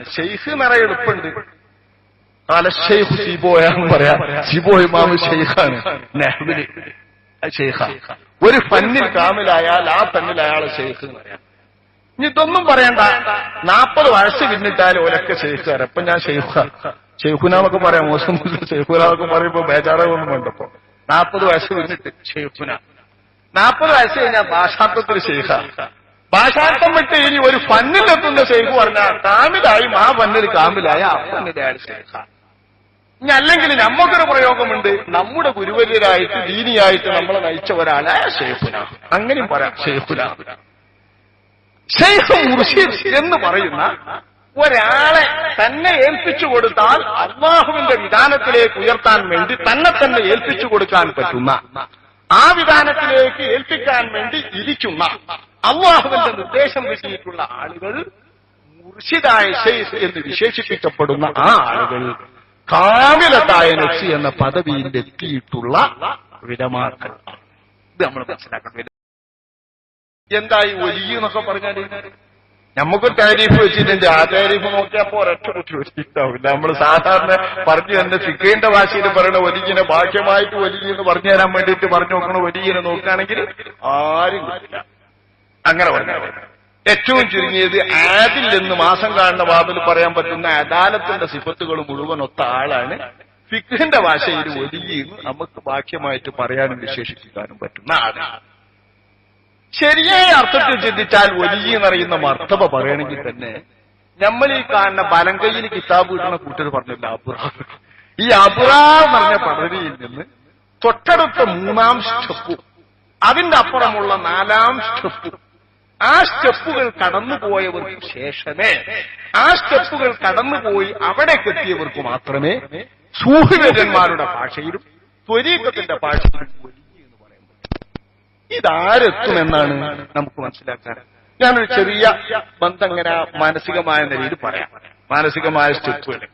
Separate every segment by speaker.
Speaker 1: എന്നാണ് ഷെയ്ഖ് നിറയെ എളുപ്പുണ്ട് കാല ഷെയ്ഖ് സിബോയ എന്ന് പറയാ. സിബോ ഇമാമ് ഷെയ്ഖാണ്. നെഹ്ബിൽ ഷെയ്ഖ. ഒരു ഫന്നിൽ കാമിലായാൽ ആ ഫന്നിൽ അയാളെ ഷെയ്ഖ് എന്ന് പറയാം. ഇതൊന്നും പറയണ്ട. നാൽപ്പത് വയസ്സ് പിന്നിട്ടാൽ ഓലൊക്കെ ഷെയ്ഖാർ അപ്പൊ ഞാൻ ഷെയ്ഖ. ഷെയ്ഖുനാമൊക്കെ പറയാം. മോശം ഷെയ്ഖുനാമൊക്കെ പറയുമ്പോ ബേജാറൊന്നും വേണ്ടപ്പോ നാൽപ്പത് വയസ്സ് പിന്നിട്ട് ഷെയ്ഖുന. നാൽപ്പത് വയസ്സ് കഴിഞ്ഞാൽ ഭാഷാർത്ഥത്തിൽ ഷെയ്ഖ. ഭാഷാർത്ഥം വിട്ട് ഇനി ഒരു ഫന്നിലെത്തുന്ന ഷെയ്ഖ് പറഞ്ഞാൽ കാമിലായി ആ ഫന്നിൽ കാമിലായ അയാൾ ഷെയ്ഖ ഇനി അല്ലെങ്കിൽ നമ്മക്കൊരു പ്രയോഗമുണ്ട്. നമ്മുടെ ഗുരുവര്യരായിട്ട് ദീനിയായിട്ട് നമ്മളെ നയിച്ച ഒരാളായ ഷേഫുല അങ്ങനെയും പറയാം ഷേഫുല ഷെയ്ഖ് മുർഷിദ് എന്ന് പറയുന്ന ഒരാളെ തന്നെ ഏൽപ്പിച്ചു കൊടുത്താൽ അള്ളാഹുവിന്റെ വിധാനത്തിലേക്ക് ഉയർത്താൻ വേണ്ടി തന്നെ തന്നെ ഏൽപ്പിച്ചു കൊടുക്കാൻ പറ്റുന്ന ആ വിധാനത്തിലേക്ക് ഏൽപ്പിക്കാൻ വേണ്ടി ഇരിക്കുന്ന അള്ളാഹുവിന്റെ നിർദ്ദേശം കിട്ടിയിട്ടുള്ള ആളുകൾ മുർഷിദായ ഷെയ്ഖ് എന്ന് വിശേഷിപ്പിക്കപ്പെടുന്ന ആ ആളുകൾ കാമിലത്തായ നഫ്സി എന്ന പദവിയിൽ എത്തിയിട്ടുള്ള വിടമാക്കൾ. ഇത് നമ്മൾ മനസ്സിലാക്കണം. എന്തായി വലിയ എന്നൊക്കെ പറഞ്ഞാൽ നമുക്ക് താരീഫ് വെച്ചിട്ടുണ്ട് ആ താരീഫ് നോക്കിയപ്പോ ഒരൊറ്റ കുട്ടി ഒലിയുണ്ടാവില്ല നമ്മൾ സാധാരണ പറഞ്ഞു തന്നെ സിക്കേണ്ട ഭാഷയിൽ പറയണ ഒലിജിനെ ഭാഗ്യമായിട്ട് ഒലിജി എന്ന് പറഞ്ഞു തരാൻ വേണ്ടിയിട്ട് പറഞ്ഞു നോക്കണ ഒലിജിനെ നോക്കുകയാണെങ്കിൽ ആരും കിട്ടില്ല അങ്ങനെ പറഞ്ഞു ഏറ്റവും ചുരുങ്ങിയത് ആദിൽ എന്ന് മാസം കാണുന്ന വാതിൽ പറയാൻ പറ്റുന്ന അദാലത്തിന്റെ സിഫത്തുകൾ മുഴുവൻ ഒത്ത ആളാണ്. ഫിഖിന്റെ ഭാഷയിൽ ഒലിയെന്ന് നമുക്ക് വാക്യമായിട്ട് പറയാനും വിശേഷിപ്പിക്കാനും പറ്റുന്ന ആളാണ്. ശരിയായ അർത്ഥത്തിൽ ചിന്തിച്ചാൽ വലിയ എന്നറിയുന്ന മർത്തവ പറയണമെങ്കിൽ തന്നെ നമ്മൾ ഈ കാണുന്ന ബലങ്കയിൽ കിതാബ് കിട്ടുന്ന കൂട്ടർ പറഞ്ഞില്ല അബുറാ ഈ അബുറാ പറഞ്ഞ പദവിയിൽ നിന്ന് തൊട്ടടുത്ത മൂന്നാം സ്റ്റെപ്പും അതിന്റെ അപ്പുറമുള്ള നാലാം സ്റ്റെപ്പ് ആ സ്റ്റെപ്പുകൾ കടന്നുപോയവർക്ക് ശേഷമേ. ആ സ്റ്റെപ്പുകൾ കടന്നുപോയി അവിടെ എത്തിയവർക്ക് മാത്രമേ സൂഹിവര്യന്മാരുടെ ഭാഷയിലും ത്വരീക്കത്തിന്റെ ഭാഷയിലും ഇതാരെത്തും എന്ന് പറയാൻ നമുക്ക് മനസ്സിലാക്കാൻ. ഞാനൊരു ചെറിയ ബന്ധം ഇങ്ങനെ മാനസികമായ നിലയിൽ പറയാം. മാനസികമായ സ്റ്റെപ്പുകൾ.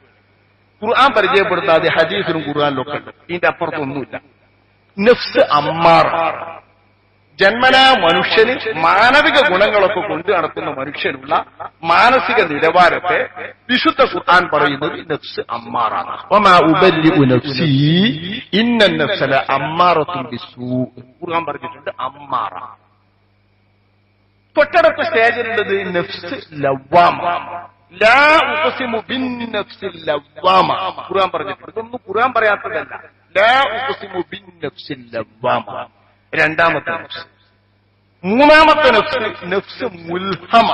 Speaker 1: ഖുർആൻ പരിചയപ്പെടുത്താതെ ഹജീഫിനും ഖുർആാനിലൊക്കെ ഉണ്ട്. ഇതിന്റെ അപ്പുറത്തൊന്നുമില്ല. നെഫ്സ് അമ്മാർ ജന്മനാ മനുഷ്യന് മാനവിക ഗുണങ്ങളൊക്കെ കൊണ്ടു നടക്കുന്ന മനുഷ്യനുള്ള മാനസിക നിലവാരത്തെ വിശുദ്ധ ഖുർആൻ പറയുന്നത് നഫ്സ് അമ്മാറാണ്. ഖുർആൻ പറഞ്ഞിട്ടുണ്ട് അമ്മാറ. തൊട്ടടുത്ത സ്റ്റേജിലുള്ളത് നഫ്സ് ലവ്വാമ. ഖുർആൻ പറഞ്ഞിട്ടുണ്ട്. ഇതൊന്നും ഖുർആൻ പറയാത്തതല്ല. ലാ ഉഖസിമു ബിൻ നഫ്സിൽ ലവ്വാമ. രണ്ടാമത്തെ നഫ്സ്. മൂന്നാമത്തെ നഫ്സ്. നഫ്സ് മുൽഹമ.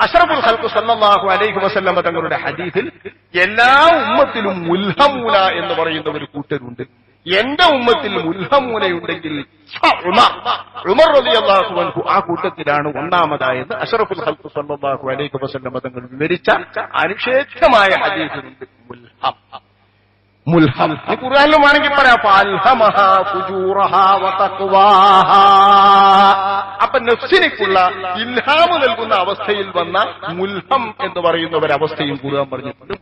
Speaker 1: അഷറഫുൽ ഹൽക്കു സല്ലല്ലാഹു അലൈഹി വസല്ലം തങ്ങളുടെ ഹദീസിൽ എല്ലാ ഉമ്മത്തിലും മുൽഹമൂല എന്ന് പറയുന്ന ഒരു കൂട്ടരുണ്ട്. എന്റെ ഉമ്മത്തിൽ മുൽഹമൂലയുണ്ടെങ്കിൽ അൻഹു ആ കൂട്ടത്തിലാണ് ഒന്നാമതായത്. അഷറഫുൽ ഹൽക്കു സല്ലാഹു അലൈഹി വസല്ലം തങ്ങൾ വിവരിച്ച അനുഷേധ്യമായ ഹദീസിലുണ്ട് മുൽഹം മുൽഹം. ഈ ഖുർആനിലും വേണമെങ്കിൽ പറയാം. അപ്പൊ നഫ്സിനിക്കുള്ള ഇൽഹാമ് നൽകുന്ന അവസ്ഥയിൽ വന്ന മുൽഹം എന്ന് പറയുന്ന ഒരവസ്ഥയും ഖുർആൻ പറഞ്ഞിട്ടുണ്ട്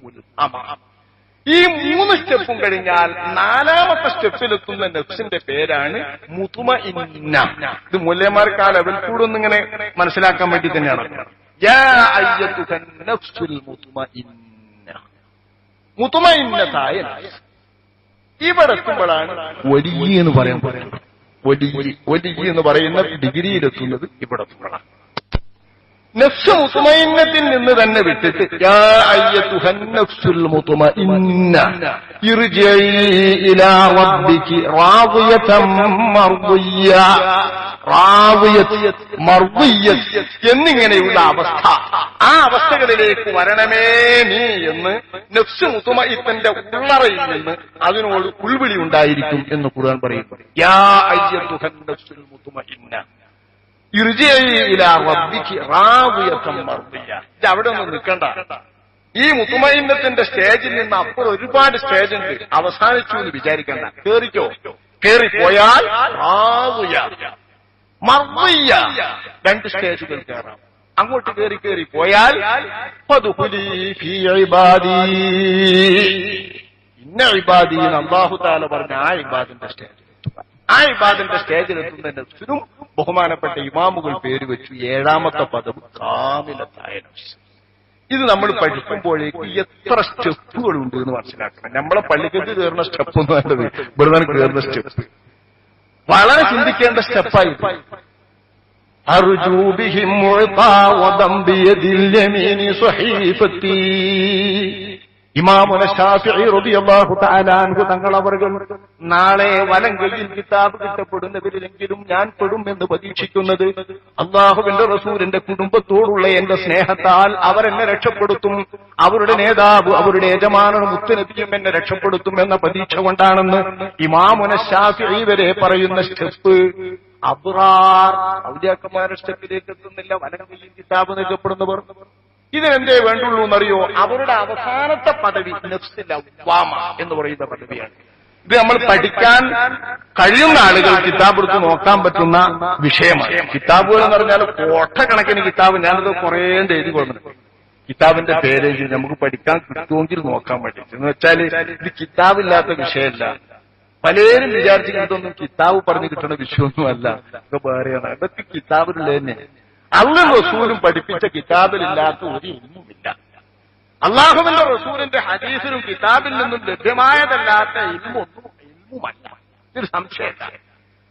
Speaker 1: ഈ മൂന്ന് സ്റ്റെപ്പും കഴിഞ്ഞാൽ നാലാമത്തെ സ്റ്റെപ്പിലെത്തുന്ന നെഫ്സിന്റെ പേരാണ് മുതുമ ഇന്ന ഇത് മൂല്യമാർക്ക് ആ ലെവൽ കൂടൊന്നിങ്ങനെ മനസ്സിലാക്കാൻ വേണ്ടി തന്നെയാണ്. യാ അയ്യത്തുക നഫ്സുൽ മുതുമഇന്ന മുതുമയിന്നതായ നഫ്സ്. ഇവിടെ എത്തുമ്പോഴാണ് വലിയ എന്ന് പറയാൻ പറയുന്നത് വലിയ വലിയ എന്ന് പറയുന്ന ഡിഗ്രിയിലെത്തുന്നത് ഇവിടെ നഫ്സ് മുത്തുമയിന്നത്തിൽ നിന്ന് തന്നെ വിട്ടിട്ട്. യാ റാദിയതൻ മർദിയ എന്നിങ്ങനെയുള്ള അവസ്ഥ. ആ അവസ്ഥകളിലേക്ക് വരണമേ നീ എന്ന് നഫ്സ് മുത്തുമയിത്തന്റെ ഉള്ളറയിൽ നിന്ന് അതിനോട് ഉൾവിളി ഉണ്ടായിരിക്കും എന്ന് ഖുർആൻ പറയുന്നു. യാ അയ്യത്തുഹൻ നഫ്സുൽ അവിടെ ഒന്നും നിൽക്കണ്ട. ഈ മുത്തുമൈന്നത്തിന്റെ സ്റ്റേജിൽ നിന്ന് അപ്പുറം ഒരുപാട് സ്റ്റേജ് ഉണ്ട് അവസാനിച്ചു എന്ന് വിചാരിക്കണ്ട. കേറിക്കോ? കേറിപ്പോയാൽ മർവയ്യ രണ്ട് സ്റ്റേജുകൾ കയറാം. അങ്ങോട്ട് കയറി കയറി പോയാൽ ഇന്ന ഇബാദി അള്ളാഹു തആല പറഞ്ഞ ആ ഇബാദിന്റെ സ്റ്റേജ് ആ ഇബാദിന്റെ സ്റ്റേജിലെത്തുന്നതിന്റെ സ്ഥിരം ബഹുമാനപ്പെട്ട ഇമാമുകൾ പേര് വെച്ചു ഏഴാമത്തെ പദം കാമിലത്തായ ഇത് നമ്മൾ പഠിക്കുമ്പോഴേക്ക് എത്ര സ്റ്റെപ്പുകളുണ്ട് എന്ന് മനസ്സിലാക്കണം. നമ്മളെ പള്ളിക്കത്ത് കയറുന്ന സ്റ്റെപ്പ് എന്ന് പറയുന്നത് ഇവിടെ കയറുന്ന സ്റ്റെപ്പ്. വളരെ ചിന്തിക്കേണ്ട സ്റ്റെപ്പായി അർജൂബിഹിം ഇമാമുന തങ്ങളവറുകൾ നാളെ വലങ്കയിൽ കിതാബ് കിട്ടപ്പെടുന്നവരിലെങ്കിലും ഞാൻ പെടും എന്ന് പ്രതീക്ഷിക്കുന്നത് അള്ളാഹുവിന്റെ റസൂലിന്റെ കുടുംബത്തോടുള്ള എന്റെ സ്നേഹത്താൽ അവരെന്നെ രക്ഷപ്പെടുത്തും അവരുടെ നേതാവ് അവരുടെ യജമാനും മുത്തുനബിയും എന്നെ രക്ഷപ്പെടുത്തും എന്ന പ്രതീക്ഷ കൊണ്ടാണെന്ന് ഇമാമുന ഷാഫി വരെ പറയുന്ന സ്റ്റെപ്പ്. അബ്രാർ ഔദ്യാക്കന്മാരുടെ സ്റ്റെപ്പിലേക്ക് എത്തുന്നില്ല. വലങ്കയിൽ കിതാബ് നൽകപ്പെടുന്നവർ ഇതിനെന്തേ വേണ്ടുള്ളൂ എന്നറിയോ? അവരുടെ അവസാനത്തെ പദവി നഫ്സിൽ അവ്വാമ എന്ന് പറയുന്ന പദവിയാണ്. ഇത് നമ്മൾ പഠിക്കാൻ കഴിയുന്ന ആളുകൾ കിതാബ് എടുത്ത് നോക്കാൻ പറ്റുന്ന വിഷയമാണ്. കിതാബുകൾ എന്ന് പറഞ്ഞാൽ കോട്ടക്കണക്കിന് കിതാബ്. ഞാനത് കുറേ എഴുതി കൊടുക്കുന്നു. കിതാബിന്റെ പേര് നമുക്ക് പഠിക്കാൻ കിട്ടുമെങ്കിൽ നോക്കാൻ പറ്റും എന്ന് വെച്ചാൽ ഇത് കിതാബില്ലാത്ത വിഷയമല്ല. പലരും വിചാരിച്ചിട്ടൊന്നും കിതാബ് പറഞ്ഞു കിട്ടുന്ന വിഷയമൊന്നുമല്ല. ഇതൊക്കെ വേറെയാണ്. ഇതൊക്കെ കിതാബിലുള്ള തന്നെ അള്ളും റസൂലും പഠിപ്പിച്ച കിതാബിലില്ലാത്ത ഒരു ഇൽമുമില്ല. അള്ളാഹുവിന്റെ റസൂലിന്റെ ഹദീസിനും കിതാബിൽ നിന്നും ലഭ്യമായതല്ലാത്ത ഇൽമൊന്നും ഇൽമുമല്ല. ഇതൊരു സംശയമില്ല.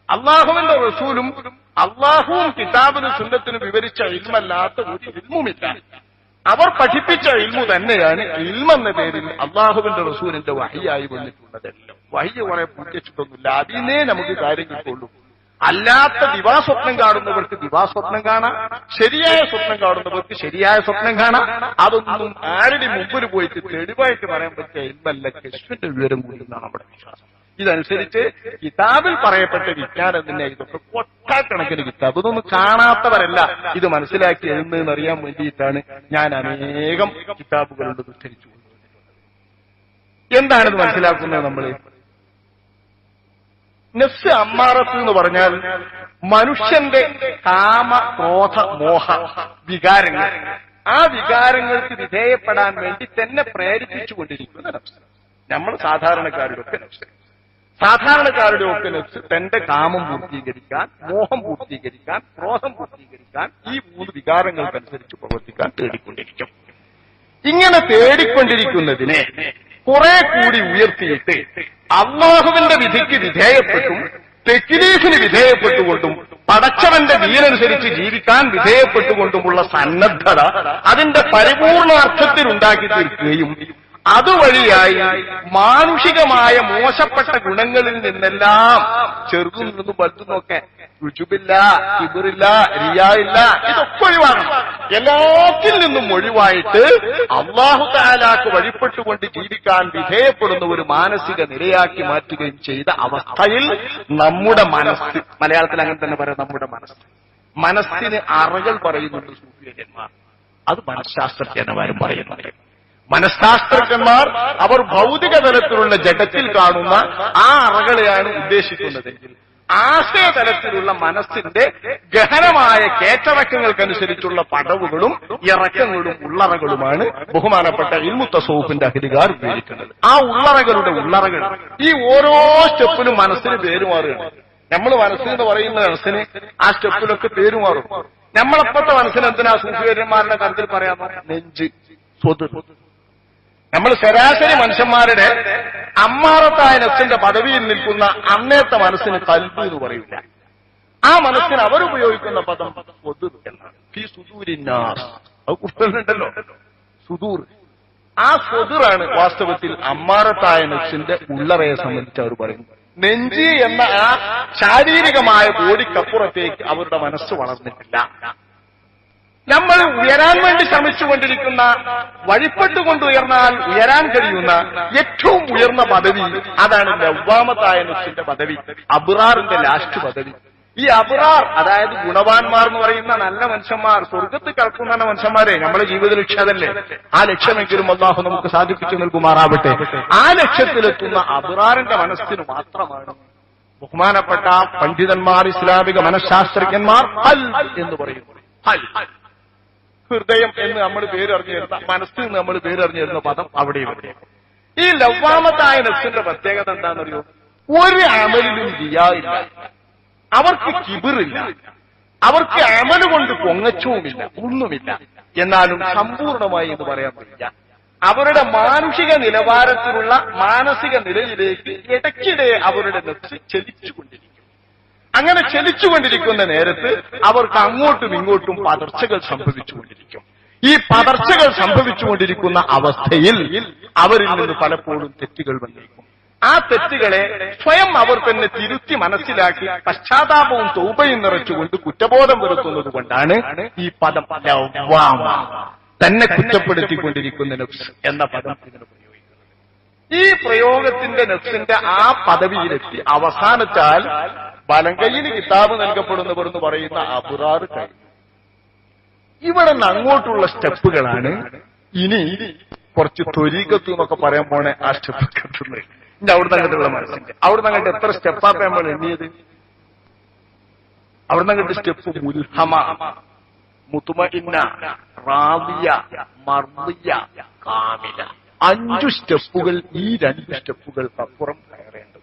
Speaker 1: അള്ളാഹുവിന്റെ റസൂലും അള്ളാഹുവും കിതാബിനും സുന്നത്തിനും വിവരിച്ച ഇൽമല്ലാത്ത ഒരു ഇൽമുമില്ല. അവർ പഠിപ്പിച്ച ഇൽമു തന്നെയാണ് ഇൽമെന്ന പേരിൽ അള്ളാഹുവിന്റെ റസൂലിന്റെ വഹിയായി വന്നിട്ടുള്ളതെല്ലാം. വഹിയ കുറെ പൂട്ടിച്ചിട്ടൊന്നുമില്ല അതിനേ നമുക്ക് കാര്യം കിട്ടുള്ളൂ അല്ലാത്ത ദിവാസ്വപ്നം കാണുന്നവർക്ക് ദിവാസ്വപ്നം കാണാം. ശരിയായ സ്വപ്നം കാണുന്നവർക്ക് ശരിയായ സ്വപ്നം കാണാം. അതൊന്നും ആരുടെ മുമ്പിൽ പോയിട്ട് തെളിവായിട്ട് പറയാൻ പറ്റിയ ഇന്നല്ല കശ്മിന്റെ വിവരം കൊണ്ടെന്നാണ് അവിടെ വിശ്വാസം. ഇതനുസരിച്ച് കിതാബിൽ പറയപ്പെട്ട വിജ്ഞാനം തന്നെ ഇതൊക്കെ കൊട്ടാക്കണക്കിന് കിതാബ്. ഇതൊന്നും കാണാത്തവരല്ല. ഇത് മനസ്സിലാക്കി എന്നറിയാൻ വേണ്ടിയിട്ടാണ് ഞാൻ അനേകം കിതാബുകളുണ്ട് ഉദ്ധരിച്ചു എന്താണിത് മനസ്സിലാക്കുന്നത് നമ്മൾ നെസ് അമ്മാറത്ത് എന്ന് പറഞ്ഞാൽ മനുഷ്യന്റെ കാമ ക്രോധ മോഹ വികാരങ്ങൾ. ആ വികാരങ്ങൾക്ക് വിധേയപ്പെടാൻ വേണ്ടി തന്നെ പ്രേരിപ്പിച്ചുകൊണ്ടിരിക്കുന്ന നഫ്സ്. നമ്മൾ സാധാരണക്കാരുടെ ഒക്കെ നഫ്സ്. സാധാരണക്കാരുടെ ഒക്കെ നഫ്സ് തന്റെ കാമം പൂർത്തീകരിക്കാൻ മോഹം പൂർത്തീകരിക്കാൻ ക്രോധം പൂർത്തീകരിക്കാൻ ഈ മൂന്ന് വികാരങ്ങൾക്കനുസരിച്ച് പ്രവർത്തിക്കാൻ തേടിക്കൊണ്ടിരിക്കും. ഇങ്ങനെ തേടിക്കൊണ്ടിരിക്കുന്നതിനെ കുറെ കൂടി ഉയർത്തിയിട്ട് അള്ളാഹുവിന്റെ വിധിക്ക് വിധേയപ്പെട്ടും തെക്കിലീഫിന് വിധേയപ്പെട്ടുകൊണ്ടും പടച്ചവന്റെ വീരനുസരിച്ച് ജീവിക്കാൻ വിധേയപ്പെട്ടുകൊണ്ടുമുള്ള സന്നദ്ധത അതിന്റെ പരിപൂർണ അർത്ഥത്തിൽ ഉണ്ടാക്കി തീർക്കുകയും അതുവഴിയായി മാനുഷികമായ മോശപ്പെട്ട ഗുണങ്ങളിൽ നിന്നെല്ലാം ചെറുതും നിന്നും വലുതുമൊക്കെ രുചുബില്ല കിബിറില്ല റിയായില്ല ഇതൊക്കെ ഒഴിവാകണം. എല്ലാത്തിൽ നിന്നും ഒഴിവായിട്ട് അള്ളാഹു താലാക്ക് വഴിപ്പെട്ടുകൊണ്ട് ജീവിക്കാൻ വിധേയപ്പെടുന്ന ഒരു മാനസിക നിലയാക്കി മാറ്റുകയും ചെയ്ത അവസ്ഥയിൽ നമ്മുടെ മനസ്സ് മലയാളത്തിൽ അങ്ങനെ തന്നെ പറയാം നമ്മുടെ മനസ്സ്. മനസ്സിന് അറകൾ പറയുന്നുണ്ട് സൂഫിയന്മാർ. അത് മനഃശാസ്ത്രജ്ഞന്മാരും പറയുന്നുണ്ട്. മനഃശാസ്ത്രജ്ഞന്മാർ അവർ ഭൗതിക തലത്തിലുള്ള ജഡത്തിൽ കാണുന്ന ആ അറകളെയാണ് ഉദ്ദേശിക്കുന്നതെങ്കിൽ ആശയതലത്തിലുള്ള മനസ്സിന്റെ ഗഹനമായ കേറ്ററക്കങ്ങൾക്കനുസരിച്ചുള്ള പടവുകളും ഇറക്കങ്ങളും ഉള്ളറകളുമാണ് ബഹുമാനപ്പെട്ട ഇൽമുത്തസൂഫിന്റെ അഹിരികാർ ഉപയോഗിക്കുന്നത്. ആ ഉള്ളറകളുടെ ഉള്ളറകൾ ഈ ഓരോ സ്റ്റെപ്പിലും മനസ്സിന് പേരുമാറുകയാണ്. നമ്മൾ മനസ്സിൽ എന്ന് പറയുന്ന മനസ്സിന് ആ സ്റ്റെപ്പിലൊക്കെ പേരുമാറും. നമ്മളെപ്പോഴത്തെ മനസ്സിന് എന്തിനാ സൂഫിയന്മാരുടെ കാര്യത്തിൽ പറയാമോ നെഞ്ച് നമ്മൾ ശരാശരി മനുഷ്യന്മാരുടെ അമ്മാറത്തായ നഫ്സിന്റെ പദവിയിൽ നിൽക്കുന്ന അന്നേത്തെ മനസ്സിന് കൽബ് എന്ന് പറയില്ല. ആ മനസ്സിന് അവരുപയോഗിക്കുന്ന പദം പൊതു എന്നാണ്. അത് കുറിച്ചുണ്ടല്ലോ സുദൂർ. ആ സ്വതുറാണ് വാസ്തവത്തിൽ അമ്മാറത്തായ നഫ്സിന്റെ ഉള്ളറയെ സംബന്ധിച്ച് അവർ പറയുന്നത്. നെഞ്ചി എന്ന ആ ശാരീരികമായ ബോഡിക്കപ്പുറത്തേക്ക് അവരുടെ മനസ്സ് വളർന്നിട്ടില്ല. നമ്മൾ ഉയരാൻ വേണ്ടി ശ്രമിച്ചുകൊണ്ടിരിക്കുന്ന വഴിപ്പെട്ടുകൊണ്ട് ഉയർന്നാൽ ഉയരാൻ കഴിയുന്ന ഏറ്റവും ഉയർന്ന പദവി അതാണ് ലവ്വാമത്തായ നഫ്സിന്റെ പദവി അബുറാറിന്റെ ലാസ്റ്റ് പദവി. ഈ അബുറാർ അതായത് ഗുണവാന്മാർ എന്ന് പറയുന്ന നല്ല മനുഷ്യന്മാർ സ്വർഗത്ത് കൽക്കുന്ന മനുഷ്യന്മാരെ നമ്മുടെ ജീവിത ലക്ഷ്യമല്ലേ ആ ലക്ഷ്യമെങ്കിലും അള്ളാഹു നമുക്ക് സാധിപ്പിച്ചു നൽകുമാറാവട്ടെ. ആ ലക്ഷ്യത്തിലെത്തുന്ന അബുറാറിന്റെ മനസ്സിന് മാത്രമാണ് ബഹുമാനപ്പെട്ട പണ്ഡിതന്മാർ ഇസ്ലാമിക മനഃശാസ്ത്രജ്ഞന്മാർ എന്ന് പറയുന്നു ഹൽ. ഹൃദയം എന്ന് നമ്മൾ പേരറിഞ്ഞു തരുന്ന മനസ്സിൽ നിന്ന് നമ്മൾ പേരറിഞ്ഞു തരുന്ന പദം അവിടെയും ഇവിടെ ഈ ലവ്വാമത്തായ നെസ്സിന്റെ പ്രത്യേകത എന്താണെന്നറിയോ? ഒരു അമലിലും ജിയാവില്ല അവർക്ക് കിബിറില്ല. അവർക്ക് അമൽ കൊണ്ട് പൊങ്ങച്ചവുമില്ല ഒന്നുമില്ല. എന്നാലും സമ്പൂർണമായി എന്ന് പറയാൻ പറ്റില്ല. അവരുടെ മാനുഷിക നിലവാരത്തിലുള്ള മാനസിക നിലയിലേക്ക് ഇടയ്ക്കിടെ അവരുടെ നെസ് ചലിച്ചുകൊണ്ടിരിക്കും അങ്ങനെ ചലിച്ചുകൊണ്ടിരിക്കുന്ന നേരത്ത് അവർക്ക് അങ്ങോട്ടും ഇങ്ങോട്ടും പതർച്ചകൾ സംഭവിച്ചുകൊണ്ടിരിക്കും. ഈ പതർച്ചകൾ സംഭവിച്ചുകൊണ്ടിരിക്കുന്ന അവസ്ഥയിൽ അവരിൽ നിന്ന് പലപ്പോഴും തെറ്റുകൾ വന്നേക്കും. ആ തെറ്റുകളെ സ്വയം അവർ തന്നെ തിരുത്തി മനസ്സിലാക്കി പശ്ചാത്താപവും തൗബയും നിറച്ചുകൊണ്ട് കുറ്റബോധം വരുത്തുന്നത് കൊണ്ടാണ് ഈ പദം ലവാമ തന്നെ കുറ്റപ്പെടുത്തിക്കൊണ്ടിരിക്കുന്ന നഫ്സ് എന്ന പദം ഈ പ്രയോഗത്തിന്റെ നഫ്സിന്റെ ആ പദവിയിലെത്തി അവസാനത്താൽ വലങ്കയിൽ കിതാബ് നൽകപ്പെടുന്നവർ എന്ന് പറയുന്ന അബുറാറ് കൈ. ഇവിടെ നിന്ന് അങ്ങോട്ടുള്ള സ്റ്റെപ്പുകളാണ് ഇനി കുറച്ച് ത്വരീകത്തു എന്നൊക്കെ പറയാൻ പോണേ ആ സ്റ്റെപ്പ് കിട്ടുന്നത് ഇനി അവിടുന്ന് അങ്ങോട്ടുള്ള മനസ്സിന്റെ. അവിടുന്ന് അങ്ങോട്ട് എത്ര സ്റ്റെപ്പാ നമ്മൾ എണ്ണിയത്? അവിടുന്ന് അങ്ങോട്ട് സ്റ്റെപ്പ് മുൽഹമ മുത്തുമഇന്ന റാവിയ മർദിയ കാമില. അഞ്ചു സ്റ്റെപ്പുകൾ ഈ രണ്ട് സ്റ്റെപ്പുകൾക്ക് അപ്പുറം കയറേണ്ടതുണ്ട്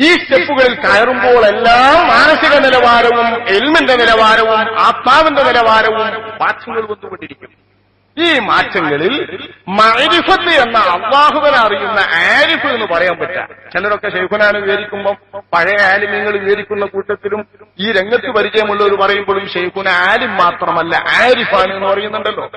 Speaker 1: ഈ സ്റ്റെപ്പുകളിൽ കയറുമ്പോഴെല്ലാം മാനസിക നിലവാരവും എൽമിന്റെ നിലവാരവും ആത്മാവിന്റെ നിലവാരവും മാറ്റങ്ങൾ വന്നുകൊണ്ടിരിക്കും. ഈ മാറ്റങ്ങളിൽ മരിഫത്ത് എന്ന അള്ളാഹുവിനെ അറിയുന്ന ആരിഫ് എന്ന് പറയാൻ പറ്റാം. ചിലരൊക്കെ ശൈഖുനാൻ വിവരിക്കുമ്പോൾ പഴയ ആലിമ്യങ്ങൾ വിവരിക്കുന്ന കൂട്ടത്തിലും ഈ രംഗത്ത് പരിചയമുള്ളവർ പറയുമ്പോഴും ഷെയ്ഖുന ആലിം മാത്രമല്ല ആരിഫാണ് എന്ന് പറയുന്നുണ്ടല്ലോ.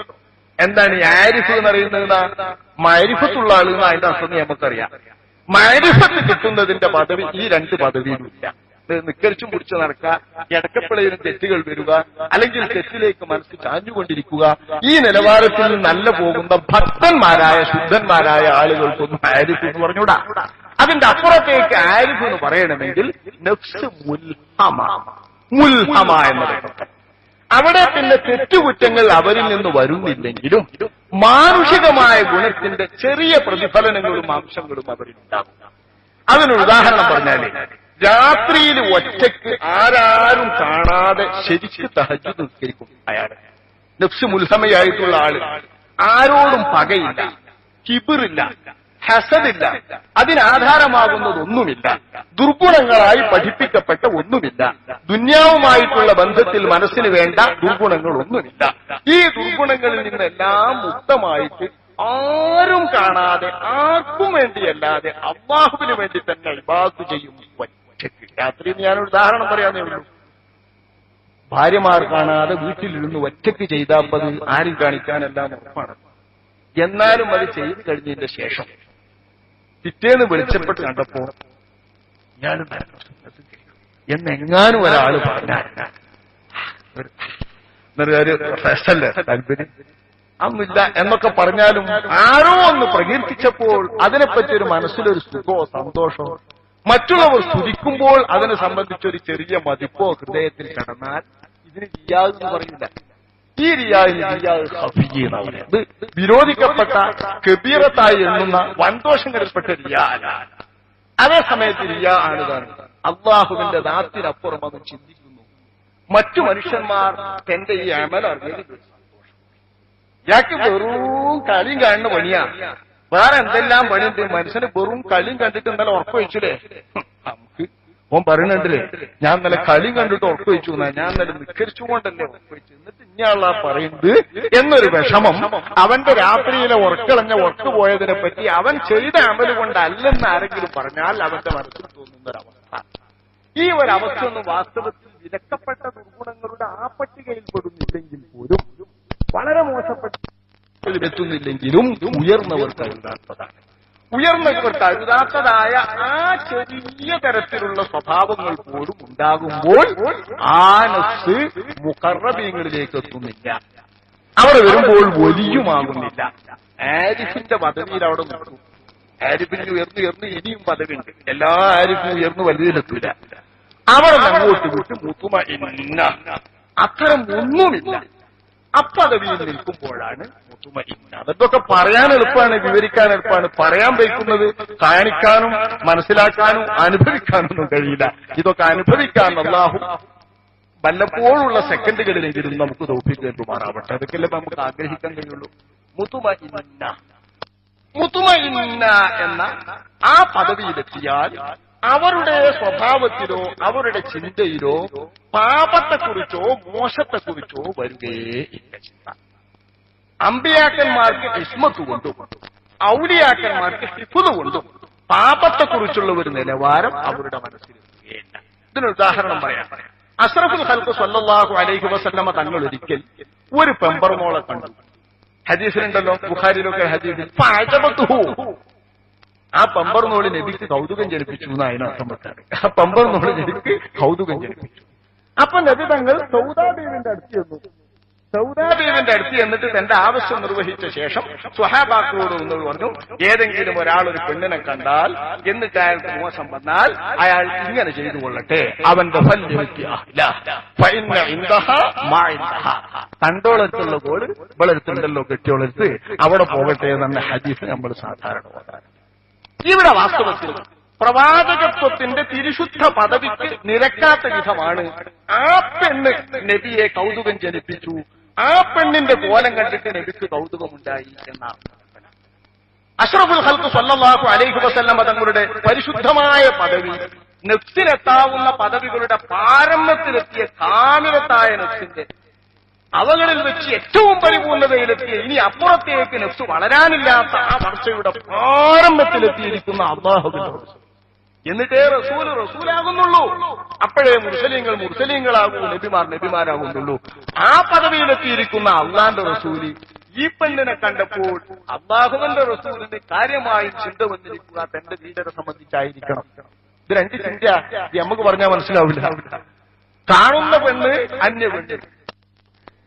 Speaker 1: എന്താണ് ഈ ആരിഫ് എന്ന് അറിയുന്നത് മരിഫത്തുള്ള ആൾ എന്ന് അതിന്റെ അർത്ഥം നമുക്കറിയാം. മൈരിഫത്ത് കിട്ടുന്നതിന്റെ പദവി ഈ രണ്ട് പദവിയിലും ഇല്ല ഇത് നിക്കരിച്ചും പിടിച്ചു നടക്കുക ഇടക്കപ്പിളയിലും തെറ്റുകൾ വരിക അല്ലെങ്കിൽ തെറ്റിലേക്ക് മനസ്സ് ചാഞ്ഞുകൊണ്ടിരിക്കുക. ഈ നിലവാരത്തിൽ നല്ല പോകുന്ന ഭക്തന്മാരായ ശുദ്ധന്മാരായ ആളുകൾക്കൊന്നും ആരിഫ് എന്ന് പറഞ്ഞൂടാ അതിന്റെ അപ്പുറത്തേക്ക് ആരിഫ് എന്ന് പറയണമെങ്കിൽ നഫ്സ് മുൽഹമ. മുൽഹമ എന്നതാണ് അവിടെ പിന്നെ തെറ്റുകുറ്റങ്ങൾ അവരിൽ നിന്ന് വരുന്നില്ലെങ്കിലും മാനുഷികമായ ഗുണത്തിന്റെ ചെറിയ പ്രതിഫലനങ്ങളും അംശങ്ങളും അവരിലുണ്ടാകും. അതിനൊരു ഉദാഹരണം പറഞ്ഞാൽ രാത്രിയിൽ ഒറ്റയ്ക്ക് ആരാരും കാണാതെ ശരിക്ക് തഹജ് നിസ്കരിക്കും അയാൾ നഫ്സ് മുൽഹമയായിട്ടുള്ള ആൾ. ആരോടും പകയില്ല കിബിറില്ല. ഹസദില്ല. അതിനാധാരമാകുന്നതൊന്നുമില്ല ദുർഗുണങ്ങളായി പഠിപ്പിക്കപ്പെട്ട ഒന്നുമില്ല. ദുന്യാവുമായിട്ടുള്ള ബന്ധത്തിൽ മനസ്സിന് വേണ്ട ദുർഗുണങ്ങളൊന്നുമില്ല. ഈ ദുർഗുണങ്ങളിൽ നിന്നെല്ലാം മുക്തമായിട്ട് ആരും കാണാതെ ആർക്കും വേണ്ടിയല്ലാതെ അള്ളാഹുവിന് വേണ്ടി തന്നെ ഇബാദത്ത് ചെയ്യും. രാത്രി ഞാനൊരു ഉദാഹരണം പറയാന്നേ ഉള്ളൂ. ഭാര്യമാർ കാണാതെ വീട്ടിലിരുന്ന് ഒറ്റയ്ക്ക് ചെയ്താൽ ആരും കാണിക്കാനെല്ലാം ഉറപ്പാണ്. എന്നാലും അത് ചെയ്തു കഴിഞ്ഞതിന്റെ ശേഷം പിറ്റേന്ന് വെളിച്ചപ്പെട്ട് കണ്ടപ്പോ ഞാൻ എന്നെങ്ങാനും ഒരാൾ പറഞ്ഞാൽ താല്പര്യം? അന്നില്ല എന്നൊക്കെ പറഞ്ഞാലും ആരോ ഒന്ന് പ്രകീർത്തിച്ചപ്പോൾ അതിനെപ്പറ്റി ഒരു മനസ്സിലൊരു സുഖമോ സന്തോഷമോ മറ്റുള്ളവർ സ്തുതിക്കുമ്പോൾ അതിനെ സംബന്ധിച്ചൊരു ചെറിയ മതിപ്പോ ഹൃദയത്തിൽ കടന്നാൽ ഇതിന് ചെയ്യാതെന്ന് പറയില്ല ഈ വിരോധിക്കപ്പെട്ട കബീറത്തായി എണ്ണുന്ന വൻദോഷങ്ങളിൽപ്പെട്ട റിയാലാണ് അതേ സമയത്ത് റിയാ ആണ് അള്ളാഹുവിന്റെ നാത്തിനപ്പുറം അത് ചിന്തിക്കുന്നു. മറ്റു മനുഷ്യന്മാർ തന്റെ ഈ അമൽ അറിഞ്ഞത് ഇയാൾക്ക് വെറും കളിയും കാണുന്ന പണിയാ. വേറെ എന്തെല്ലാം പണിയുണ്ട്? മനുഷ്യന് വെറും കളിയും കണ്ടിട്ട് ഇന്നലെ ഉറപ്പ് വെച്ചില്ലേ ഓൻ പറയുന്നുണ്ടല്ലേ ഞാൻ നല്ല കളി കണ്ടിട്ട് ഉറപ്പുവെച്ചു ഞാൻ നല്ല നിക്കരിച്ചുകൊണ്ടല്ലേ ഉറപ്പ് വെച്ചു എന്നിട്ട് ഇന്നയാളാ പറയുന്നത് എന്നൊരു വിഷമം അവന്റെ രാത്രിയിലെ ഉറക്കളഞ്ഞ ഉറക്ക് പോയതിനെ പറ്റി അവൻ ചെയ്ത അമൽ കൊണ്ടല്ലെന്ന് ആരെങ്കിലും പറഞ്ഞാൽ അവന്റെ മനസ്സിൽ തോന്നുന്ന ഒരവസ്ഥ ഈ ഒരവസ്ഥ ഒന്നും വാസ്തവത്തിൽ വിലക്കപ്പെട്ട ദുർഗുണങ്ങളുടെ ആ പട്ടികയിൽ പെടുന്നില്ലെങ്കിൽ പോലും വളരെ മോശപ്പെട്ട എത്തുന്നില്ലെങ്കിലും ഉയർന്നവർക്ക് അരുതാത്തതാണ് ഉയർന്നവർക്ക് അരുതാത്തതായ ആ ചെറിയ തരത്തിലുള്ള സ്വഭാവങ്ങൾ പോലും ഉണ്ടാകുമ്പോൾ ആ നസ് എത്തുന്നില്ല. അവർ വരുമ്പോൾ വലിയുമാകുന്നില്ല. ആരിഫിന്റെ പദവിയിൽ അവിടെ നിൽക്കും. ആരിഫിന് ഉയർന്നു ഉയർന്ന് ഇനിയും പദവിയുണ്ട്. എല്ലാ ആരിഫും ഉയർന്നു വലുതിലെത്തൂല അവിടെ അങ്ങോട്ട് വിട്ട് മുത്തുമ അത്തരം ഒന്നുമില്ല. അപ്പദവിയിൽ നിൽക്കുമ്പോഴാണ് അതൊക്കെ പറയാൻ എളുപ്പമാണ് വിവരിക്കാൻ എളുപ്പമാണ്. പറയാൻ വയ്ക്കുന്നത് കാണിക്കാനും മനസ്സിലാക്കാനും അനുഭവിക്കാനൊന്നും കഴിയില്ല. ഇതൊക്കെ അനുഭവിക്കാൻ അള്ളാഹു വല്ലപ്പോഴുള്ള സെക്കൻഡുകളിലെങ്കിലും നമുക്ക് തോപ്പിക്കേണ്ടുമാറാവട്ടെ അതൊക്കെയല്ലേ നമുക്ക് ആഗ്രഹിക്കാൻ കഴിയുള്ളൂ. മുതുമ ഇന്ന മുതുമ ഇന്ന എന്ന ആ പദവിയിലെത്തിയാൽ അവരുടെ സ്വഭാവത്തിലോ അവരുടെ ചിന്തയിലോ പാപത്തെക്കുറിച്ചോ മോശത്തെക്കുറിച്ചോ വരികയേ ഇല്ല ചിന്ത. അമ്പിയാക്കന്മാർക്ക് ഇസ്മത്ത് കൊണ്ടും ഔലിയാക്കന്മാർക്ക് ഹിഫുത് കൊണ്ടും പാപത്തെക്കുറിച്ചുള്ള ഒരു നിലവാരം അവരുടെ മനസ്സിൽ ഇതിന് ഇതിനൊരു ഉദാഹരണം പറയാം. അഷ്റഫുൽ ഹൽക്ക് സല്ലല്ലാഹു അലൈഹി വസല്ലമ തങ്ങൾ ഒരിക്കൽ ഒരു പെമ്പർമോളെ കണ്ടു. ഹദീസിലുണ്ടല്ലോ ബുഹാരിലൊക്കെ ഹദീസിൽ ആ പമ്പർ നോളി നബിക്ക് കൗതുകം ജനിപ്പിച്ചു എന്നാണ് അതിനർത്ഥം വെച്ചാണ് ആ പമ്പർ നോളി നബിക്ക് കൗതുകം ജനിപ്പിച്ചു. അപ്പൊ നബി തങ്ങൾ സൗദാദേവിന്റെ അടുത്ത് ചെന്നു. സൗദാബീവിന്റെ അടുത്ത് എന്നിട്ട് തന്റെ ആവശ്യം നിർവഹിച്ച ശേഷം സ്വഹാബാക്കളോട് ഒന്ന് പറഞ്ഞു ഏതെങ്കിലും ഒരാൾ ഒരു പെണ്ണിനെ കണ്ടാൽ എന്നിട്ട് അയാൾക്ക് മോശം വന്നാൽ അയാൾ ഇങ്ങനെ ചെയ്തു കൊള്ളട്ടെ. അവന്റെ തണ്ടോളത്തുള്ള കോൾ ഇവളെടുത്തുണ്ടല്ലോ കെട്ടിയോളെടുത്ത് അവിടെ പോകട്ടെ എന്ന ഹദീസ് നമ്മൾ സാധാരണ ഇവിടെ വാസ്തവത്തിൽ പ്രവാചകത്വത്തിന്റെ തിരിശുദ്ധ പദവിക്ക് നിരക്കാത്ത വിധമാണ് ആ പെണ്ണ് നബിയെ കൗതുകം ജനിപ്പിച്ചു. ആ പെണ്ണിന്റെ കോലം കണ്ടിട്ട് നബിക്ക് കൗതുകമുണ്ടായി എന്നാണ് അഷ്റഫുൽ ഹൽക്ക് സ്വല്ലാഹു അലൈഹി വസല്ലമ തങ്ങളുടെ പരിശുദ്ധമായ പദവി നെഫ്സിലെത്താവുന്ന പദവികളുടെ പാരമ്യത്തിലെത്തിയ കാമിലത്തായ നെഫ്സിന്റെ അവകളിൽ വെച്ച് ഏറ്റവും പരിപൂർണതയിലെത്തിയ ഇനി അപ്പുറത്തേക്ക് നെഫ്സ് വളരാനില്ലാത്ത ആ വർഷയുടെ പാരമ്യത്തിലെത്തിയിരിക്കുന്ന അള്ളാഹുവിന്റെ റസൂൽ. എന്നിട്ടേ റസൂൽ റസൂലാകുന്നുള്ളൂ. അപ്പോഴേ മുർസലീങ്ങൾ മുർസലീങ്ങളാകൂ നബിമാർ നബിമാരാകുന്നുള്ളൂ. ആ പദവിയിലെത്തിയിരിക്കുന്ന അള്ളാന്റെ റസൂലി ഈ പെണ്ണിനെ കണ്ടപ്പോൾ അള്ളാഹുവിന്റെ റസൂലിന് കാര്യമായി ചിന്ത വന്നിരിക്കുക തന്റെ ജീവിതത്തെ സംബന്ധിച്ചായിരിക്കണം. ഇത് രണ്ട് ചിന്ത നമുക്ക് പറഞ്ഞാൽ മനസ്സിലാവില്ല. കാണുന്ന പെണ്ണ് അന്യ പെണ്ണ്.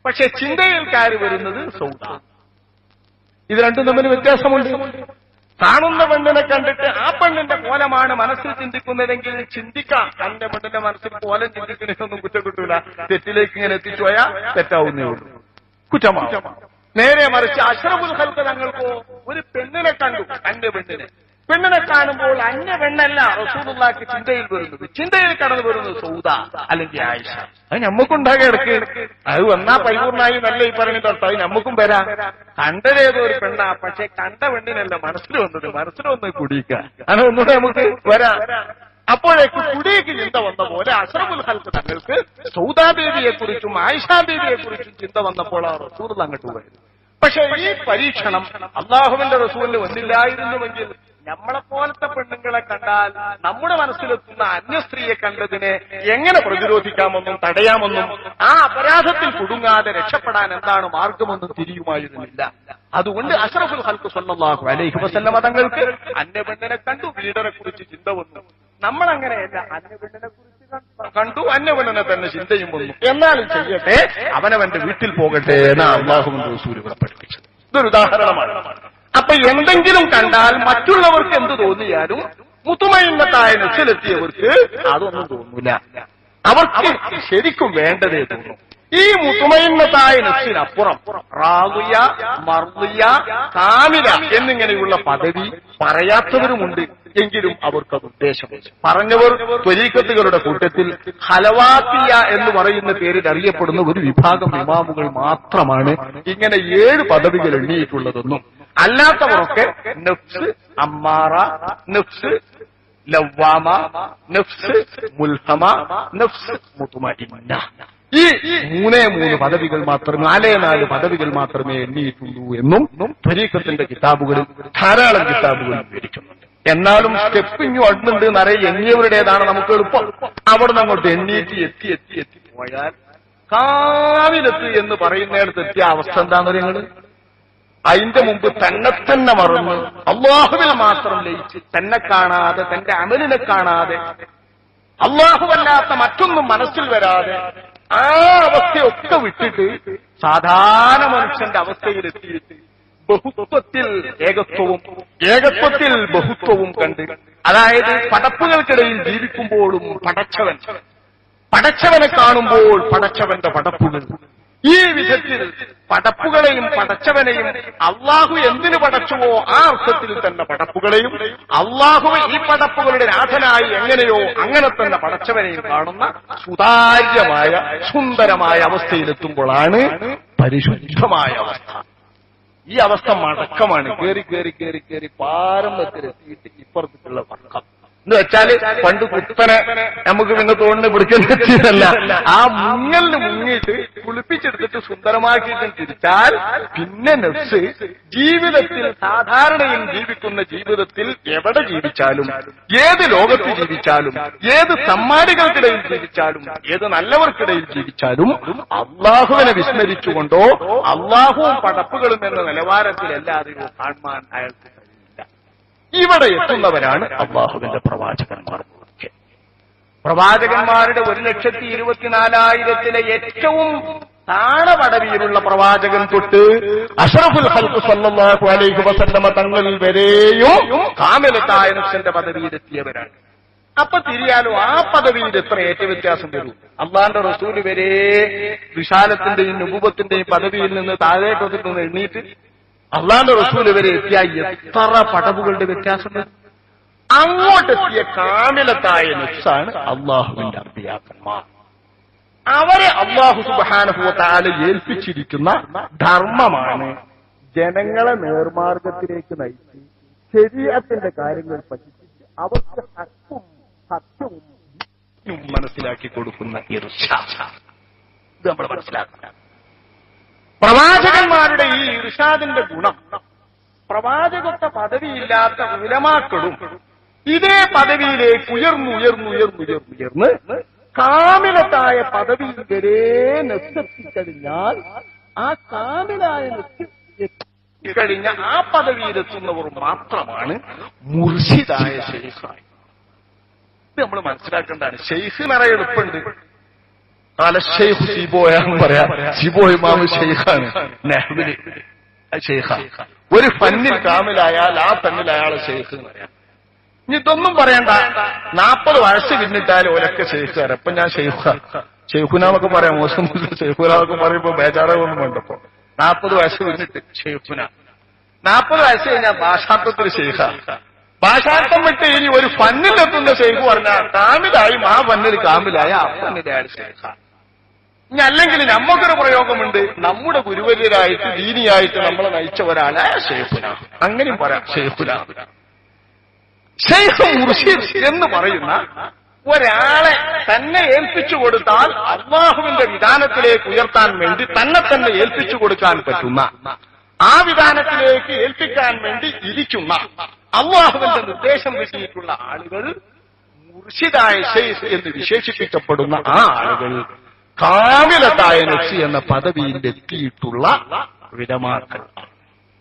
Speaker 1: പക്ഷെ ചിന്തയിൽ കാര്യം വരുന്നത് സൗദ. ഇത് രണ്ടും തമ്മിൽ വ്യത്യാസമുണ്ട്. കാണുന്ന പെണ്ണിനെ കണ്ടിട്ട് ആ പെണ്ണിന്റെ കോലമാണ് മനസ്സിൽ ചിന്തിക്കുന്നതെങ്കിൽ ചിന്തിക്കാം. തന്റെ പെണ്ണിന്റെ മനസ്സിൽ കോലം ചിന്തിക്കുന്നതിനൊന്നും കുറ്റം കിട്ടൂല. തെറ്റിലേക്ക് ഇങ്ങനെ എത്തിച്ചുപോയാ തെറ്റാവുന്നേ ഉള്ളൂ. കുറ്റമാണ് നേരെ മറിച്ച് അഷ്റഫുൽ ഹൽക്ക് തങ്ങൾക്കോ ഒരു പെണ്ണിനെ കണ്ടു. തന്റെ പെണ്ണിനെ. പെണ്ണിനെ കാണുമ്പോൾ അന്യ പെണ്ണല്ല. റസൂദുള്ളാക്ക് ചിന്തയിൽ വരുന്നത്. ചിന്തയിൽ കടന്നു വരുന്നത് സൗദ അല്ലെങ്കിൽ ആയിഷ. അത് ഞമ്മക്കുണ്ടാകെ ഇടയ്ക്ക് അത് വന്നാ പരിപൂർണമായി നല്ല ഈ പറയുന്നത് തൊട്ട് അത് ഞമ്മക്കും വരാം. കണ്ടതേതോ ഒരു പെണ്ണാ. പക്ഷെ കണ്ട പെണ്ണിനല്ല മനസ്സിൽ വന്നത്. മനസ്സിൽ വന്ന് കുടിക്കുക. അങ്ങനെ ഒന്നുകൂടെ നമുക്ക് വരാം. അപ്പോഴേക്ക് കുടിയേക്ക് ചിന്ത വന്ന പോലെ അഷ്റഫുൽ ഹൽക്ക് തങ്ങൾക്ക് സൗദാദേവിയെ കുറിച്ചും ആയിഷാദേവിയെ കുറിച്ചും ചിന്ത വന്നപ്പോൾ ആ റസൂദ് അങ്ങോട്ട് പോയത്. പക്ഷെ ഈ പരീക്ഷണം അള്ളാഹുവിന്റെ റസൂലിന് വന്നില്ലായിരുന്നുവെങ്കിൽ നമ്മളെ പോലത്തെ പെണ്ണുങ്ങളെ കണ്ടാൽ നമ്മുടെ മനസ്സിലെത്തുന്ന അന്യ സ്ത്രീയെ കണ്ടതിനെ എങ്ങനെ പ്രതിരോധിക്കാമെന്നും തടയാമെന്നും ആ അപരാധത്തിൽ കുടുങ്ങാതെ രക്ഷപ്പെടാൻ എന്താണ് മാർഗമെന്നും തിരിയുമായിരുന്നില്ല. അതുകൊണ്ട് അഷറഫുൽ ഹൽക്ക് സ്വന്തമാകും അലൈഹി വസല്ലമ തങ്ങൾക്ക് അന്യ പെണ്ണിനെ കണ്ടു വീടനെ കുറിച്ച് ചിന്ത വന്നു. നമ്മളങ്ങനെയല്ല അന്യ പെണ്ണിനെ കുറിച്ച് കണ്ടു അന്നവനെ തന്നെ ചിന്തയും വന്നു എന്നാലും ചെയ്യട്ടെ അവനവന്റെ വീട്ടിൽ പോകട്ടെ എന്ന് അള്ളാഹുവിന്റെ റസൂൽ ഇവിടെ പഠിപ്പിച്ചത്. ഇതൊരു ഉദാഹരണമാണ്. അപ്പൊ എന്തെങ്കിലും കണ്ടാൽ മറ്റുള്ളവർക്ക് എന്ത് തോന്നിയാലും മുത്തുമയിന്നത്തായ നെച്ചിലെത്തിയവർക്ക് അതൊന്നും തോന്നൂല. അവർക്ക് ശരിക്കും വേണ്ടതേ തോന്നും. ഈ മുത്തുമയിന്നത്തായ നെച്ചിനപ്പുറം റാവുയ മർവിയ കാമില എന്നിങ്ങനെയുള്ള പദവി പറയാത്തവരുമുണ്ട്. എങ്കിലും അവർക്ക് ഉദ്ദേശമുണ്ട്. പറഞ്ഞവർ ത്വരീക്കത്തുകളുടെ കൂട്ടത്തിൽ ഹലവാത്തിയ എന്ന് പറയുന്ന പേരിൽ അറിയപ്പെടുന്ന ഒരു വിഭാഗം ഇമാമുകൾ മാത്രമാണ് ഇങ്ങനെ ഏഴ് പദവികൾ എണ്ണിയിട്ടുള്ളതെന്നും അല്ലാത്തവരൊക്കെ നഫ്സ് അമ്മാറ നഫ്സ് ലവ്വാമ നഫ്സ് മുൽഹമ നഫ്സ് മുത്തുമാറ്റിമല്ല ഈ മൂന്നേ മൂന്ന് പദവികൾ മാത്രം നാലേ നാല് പദവികൾ മാത്രമേ എണ്ണിയിട്ടുള്ളൂ എന്നും ത്വരീക്കത്തിന്റെ കിതാബുകളിൽ ധാരാളം കിതാബുകൾ വിവരിക്കുന്നുണ്ട്. എന്നാലും സ്റ്റെപ്പ് സ്റ്റെപ്പിങ്ങും അടുന്നുണ്ട് നിറയെ എണ്ണിയവരുടേതാണ് നമുക്ക് എളുപ്പം. അവിടുന്ന് അങ്ങോട്ട് എണ്ണീറ്റ് എത്തി എത്തി എത്തി. പോയാൽ കാവിലെത്തി എന്ന് പറയുന്നിടത്ത് എത്തിയ അവസ്ഥ എന്താന്ന് നിങ്ങൾ അതിന്റെ മുമ്പ് തന്നെ തന്നെ മറന്ന് അള്ളാഹുവിൽ മാത്രം ലയിച്ച് തന്നെ കാണാതെ തന്റെ അമലിനെ കാണാതെ അള്ളാഹുവല്ലാത്ത മറ്റൊന്നും മനസ്സിൽ വരാതെ ആ അവസ്ഥയൊക്കെ വിട്ടിട്ട് സാധാരണ മനുഷ്യന്റെ അവസ്ഥയിലെത്തിയിട്ട് ബഹുത്വത്തിൽ ഏകത്വവും ഏകത്വത്തിൽ ബഹുത്വവും കണ്ട് അതായത് പടപ്പുകൾക്കിടയിൽ ജീവിക്കുമ്പോഴും പടച്ചവൻ പടച്ചവനെ കാണുമ്പോൾ പടച്ചവന്റെ പടപ്പുകൾ. ഈ വിധത്തിൽ പടപ്പുകളെയും പടച്ചവനെയും അള്ളാഹു എന്തിനു പടച്ചുവോ ആ അർത്ഥത്തിൽ തന്നെ പടപ്പുകളെയും അള്ളാഹു ഈ പടപ്പുകളുടെ നാഥനായി എങ്ങനെയോ അങ്ങനെ തന്നെ പടച്ചവനെയും കാണുന്ന സുതാര്യമായ സുന്ദരമായ അവസ്ഥയിലെത്തുമ്പോഴാണ് പരിശുദ്ധമായ അവസ്ഥ. ഈ അവസ്ഥ മടക്കമാണ്. കേറി കേറി കേറി കേറി. പാരമ്പര്യത്തിലെത്തിയിട്ട് ഇപ്പുറത്തേക്കുള്ള വർക്കം. എന്ന് വെച്ചാൽ പണ്ട് കുത്തനെ നമുക്ക് പിന്നെ തോന്നുന്നു പിടിക്കുന്നല്ല ആ മുങ്ങലിന് മുങ്ങിയിട്ട് കുളിപ്പിച്ചെടുത്തിട്ട് സുന്ദരമാക്കിയിട്ട് തിരിച്ചാൽ പിന്നെ നെസ് ജീവിതത്തിൽ സാധാരണയിൽ ജീവിക്കുന്ന ജീവിതത്തിൽ എവിടെ ജീവിച്ചാലും ഏത് ലോകത്ത് ജീവിച്ചാലും ഏത് സമ്മാനികൾക്കിടയിൽ ജീവിച്ചാലും ഏത് നല്ലവർക്കിടയിൽ ജീവിച്ചാലും അള്ളാഹുവിനെ വിസ്മരിച്ചുകൊണ്ടോ അള്ളാഹുവും പടപ്പുകളും എന്ന നിലവാരത്തിലല്ലാതെയോ കാണുവാൻ അയാൾക്ക് ഇവിടെ എത്തുന്നവരാണ് അള്ളാഹുവിന്റെ പ്രവാചകന്മാർ. പ്രവാചകന്മാരുടെ ഒരു ലക്ഷത്തി ഇരുപത്തിനാലായിരത്തിലെ ഏറ്റവും താണപടവിയിലുള്ള പ്രവാചകൻ തൊട്ട് അഷറഫുൽ ഹൽക്ക് സല്ലല്ലാഹു അലൈഹി വസല്ലമ തങ്ങൾ വരെയും കാമിലത്തായ നഫ്സിന്റെ പദവിയിലെത്തിയവരാണ് അപ്പൊ തിരിയാലോ ആ പദവിയിൽ എത്ര ഏറ്റ വ്യത്യാസം വരും? അള്ളാന്റെ റസൂൽ വരെ വിശാലത്തിന്റെയും നുപൂപത്തിന്റെയും പദവിയിൽ നിന്ന് താഴേക്കൊക്കെ എണ്ണീറ്റ് അള്ളാന്റെ റസൂൽ വരെ എത്തിയ എത്ര പടവുകളുടെ വ്യത്യാസമുണ്ട്. അങ്ങോട്ടെത്തിയ കാമിലത്തായ നുസാണ് അള്ളാഹുവിന്റെ അമ്പിയാക്കന്മാർ. അവരെ അള്ളാഹു സുബാനുഭവത്താൽ ഏൽപ്പിച്ചിരിക്കുന്ന ധർമ്മമാണ് ജനങ്ങളെ നേർമാർഗത്തിലേക്ക് നയിച്ച് ശരീരത്തിന്റെ കാര്യങ്ങൾ പഠിപ്പിച്ച് അവർക്ക് ഹക്കും സത്യവും മനസ്സിലാക്കി കൊടുക്കുന്ന ഇർഷാദ് ഇത് നമ്മൾ മനസ്സിലാക്കണം. പ്രവാചകന്മാരുടെ ഈ ഇർഷാദിന്റെ ഗുണം പ്രവാചകത്വ പദവിയില്ലാത്ത ഉലമാക്കളും ഇതേ പദവിയിലേക്ക് ഉയർന്നു ഉയർന്നു ഉയർന്നു ഉയർന്നു ഉയർന്ന് കാമിലത്തായ പദവി വരെ നെത്തെത്തിക്കഴിഞ്ഞാൽ ആ കാമിലായ കഴിഞ്ഞ ആ പദവിയിലെത്തുന്നവർ മാത്രമാണ് മുർഷിദായ ഷെയ്ഖായി നമ്മൾ മനസ്സിലാക്കേണ്ടതാണ്. ഷെയ്ഖ് നിറയെ എളുപ്പമുണ്ട് കാല ഷെയ്ഖ് പറയാ സിബോ ഇമാമ് ഷെയ്ഖാണ് الشيخ ഷെയ്ഖ ഒരു ഫന്നിൽ കാമിലായാൽ ആ ഫന്നിൽ അയാളെ ഷെയ്ഖ് എന്ന് പറയാം ഇനി ഇതൊന്നും പറയണ്ട. നാപ്പത് വയസ്സ് പിന്നിട്ടാലും ഒരൊക്കെ ഷെയ്ഖ് തരാം. ഇപ്പൊ ഞാൻ ഷെയ്ഖ ഷെയ്ഖുനാമൊക്കെ പറയാം. മോശം ഷെയ്ഖുനാമൊക്കെ പറയുമ്പോ ബേജാറൊന്നും വേണ്ടപ്പോ നാപ്പത് വയസ്സ് പിന്നിട്ട് ഷെയ്ഖുന നാപ്പത് വയസ്സ് കഴിഞ്ഞാൽ ഭാഷാർത്ഥത്തിൽ ഷെയ്ഖ ഭാഷാർത്ഥം വിട്ട് ഇനി ഒരു ഫന്നിലെത്തുന്ന ഷെയ്ഖ് പറഞ്ഞാൽ കാമിലായും ആ ഫന്നിൽ കാമിലായ ആ അയാൾ ഷെയ്ഖ ഇനി അല്ലെങ്കിൽ നമുക്കൊരു പ്രയോഗമുണ്ട്. നമ്മുടെ ഗുരുവര്യരായിട്ട് ദീനിയായിട്ട് നമ്മളെ നയിച്ച ഒരാളെ ഷെയ്ഖുന അങ്ങനെയും പറയാം ഷെയ്ഖുന ഷെയ്ഫ് മുർഷീദ് എന്ന് പറയുന്ന ഒരാളെ തന്നെ ഏൽപ്പിച്ചു കൊടുത്താൽ അള്ളാഹുവിന്റെ വിധാനത്തിലേക്ക് ഉയർത്താൻ വേണ്ടി തന്നെ തന്നെ ഏൽപ്പിച്ചു കൊടുക്കാൻ പറ്റുന്ന ആ വിധാനത്തിലേക്ക് ഏൽപ്പിക്കാൻ വേണ്ടി ഇരിക്കുന്ന അള്ളാഹുവിന്റെ നിർദ്ദേശം വെച്ചിട്ടുള്ള ആളുകൾ മുർഷിദായ ഷെയ്ഫ് എന്ന് വിശേഷിപ്പിക്കപ്പെടുന്ന ആ ആളുകൾ. കാമിലത്തായ നഫ്സി എന്ന പദവിയിൽ എത്തിയിട്ടുള്ള വിലമാക്കൾ